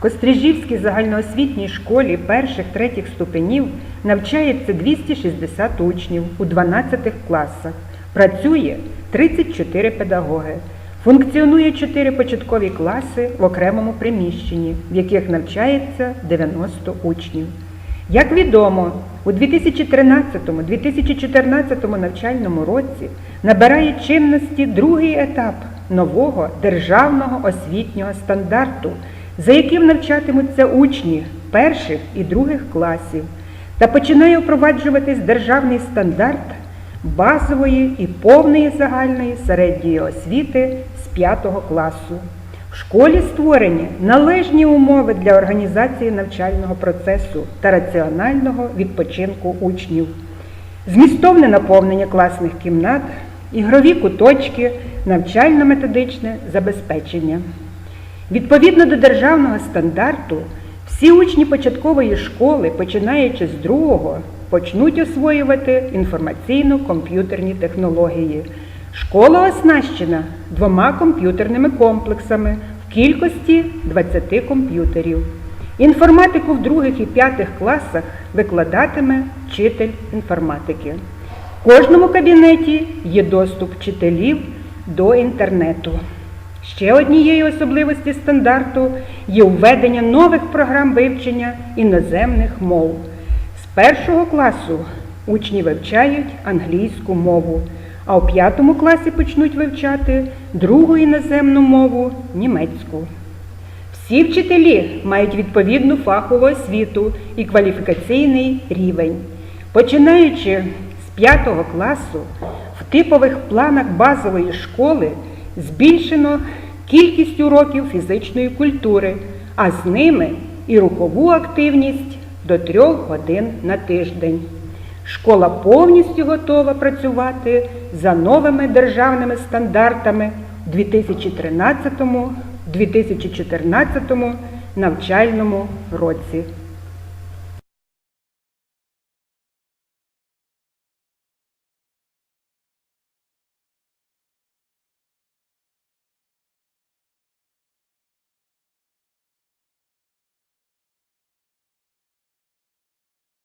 Кострижівській загальноосвітній школі перших-третіх ступенів навчається 260 учнів у 12 класах. Працює 34 педагоги. Функціонує 4 початкові класи в окремому приміщенні, в яких навчається 90 учнів. Як відомо, у 2013-2014 навчальному році набирає чинності другий етап нового державного освітнього стандарту, за яким навчатимуться учні перших і других класів, та починає впроваджуватись державний стандарт базової і повної загальної середньої освіти з 5 класу. В школі створені належні умови для організації навчального процесу та раціонального відпочинку учнів, змістовне наповнення класних кімнат, ігрові куточки, навчально-методичне забезпечення. Відповідно до державного стандарту, всі учні початкової школи, починаючи з другого, почнуть освоювати інформаційно-комп'ютерні технології. Школа оснащена двома комп'ютерними комплексами в кількості 20 комп'ютерів. Інформатику в других і п'ятих класах викладатиме вчитель інформатики. В кожному кабінеті є доступ вчителів до інтернету. Ще однією особливості стандарту є введення нових програм вивчення іноземних мов. З першого класу учні вивчають англійську мову, а у п'ятому класі почнуть вивчати другу іноземну мову німецьку. Всі вчителі мають відповідну фахову освіту і кваліфікаційний рівень. Починаючи з 5 класу, в типових планах базової школи збільшено кількість уроків фізичної культури, а з ними і рухову активність до 3 годин на тиждень. Школа повністю готова працювати за новими державними стандартами в 2013-2014 навчальному році.